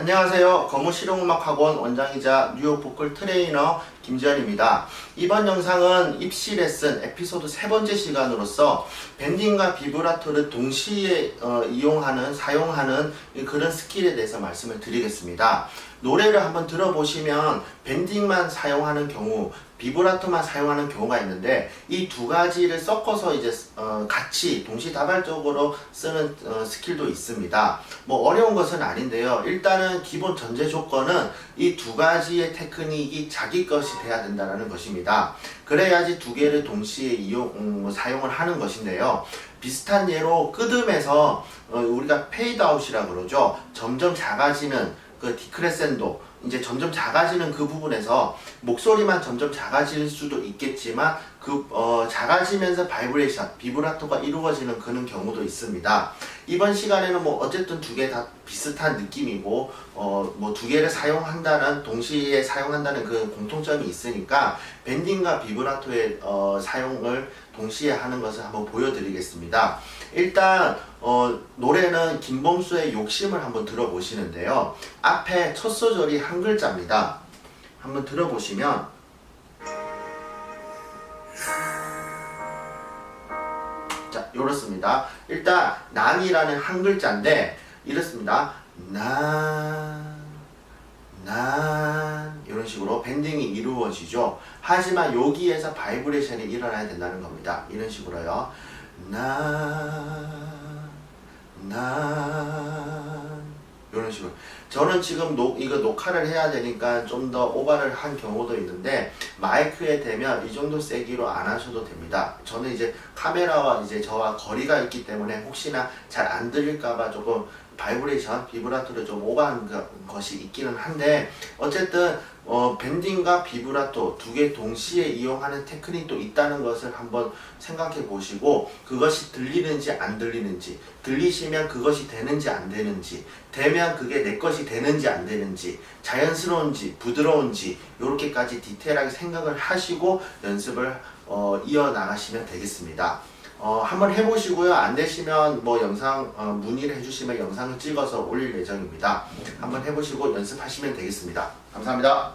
안녕하세요. 거무 실용음악학원 원장이자 뉴욕 보컬 트레이너 김지현입니다. 이번 영상은 입시 레슨 에피소드 세 번째 시간으로서 밴딩과 비브라토를 동시에 어, 이용하는 사용하는 이 그런 스킬에 대해서 말씀을 드리겠습니다. 노래를 한번 들어보시면 밴딩만 사용하는 경우 비브라토만 사용하는 경우가 있는데 이 두 가지를 섞어서 이제 어, 같이 동시다발적으로 쓰는 어, 스킬도 있습니다. 뭐 어려운 것은 아닌데요. 일단은 기본 전제 조건은 이 두 가지의 테크닉이 자기 것이 돼야 된다는 것입니다. 그래야지 두 개를 동시에 이용 음, 뭐 사용을 하는 것인데요. 비슷한 예로 끄듬에서 어, 우리가 페이드아웃이라 그러죠. 점점 작아지는 그 디크레센도 이제 점점 작아지는 그 부분에서 목소리만 점점 작아질 수도 있겠지만 그 어, 작아지면서 바이브레이션, 비브라토가 이루어지는 그런 경우도 있습니다. 이번 시간에는 뭐 어쨌든 두 개 다 비슷한 느낌이고 어, 뭐 두 개를 사용한다는 동시에 사용한다는 그 공통점이 있으니까 밴딩과 비브라토의 어, 사용을 동시에 하는 것을 한번 보여드리겠습니다. 일단 어, 노래는 김범수의 욕심을 한번 들어보시는데요. 앞에 첫 소절이 한 글자입니다. 한번 들어보시면 이렇습니다. 일단 난이라는 한 글자인데 이렇습니다. 난, 난 이런 식으로 밴딩이 이루어지죠. 하지만 여기에서 바이브레이션이 일어나야 된다는 겁니다. 이런 식으로요. 난, 난 이런 식으로. 저는 지금 녹, 이거 녹화를 해야 되니까 좀 더 오바를 한 경우도 있는데 마이크에 대면 이 정도 세기로 안 하셔도 됩니다. 저는 이제 카메라와 이제 저와 거리가 있기 때문에 혹시나 잘 안 들릴까봐 조금 바이브레이션, 비브라토를 좀 오버한 거- 것이 있기는 한데 어쨌든 어, 밴딩과 비브라토 두 개 동시에 이용하는 테크닉도 있다는 것을 한번 생각해 보시고 그것이 들리는지 안 들리는지 들리시면 그것이 되는지 안 되는지 되면 그게 내 것이 되는지 안 되는지 자연스러운지 부드러운지 이렇게까지 디테일하게 생각을 하시고 연습을 어, 이어 나가시면 되겠습니다. 어, 한번 해보시고요. 안 되시면 뭐 영상 어, 문의를 해주시면 영상을 찍어서 올릴 예정입니다. 한번 해보시고 연습하시면 되겠습니다. 감사합니다.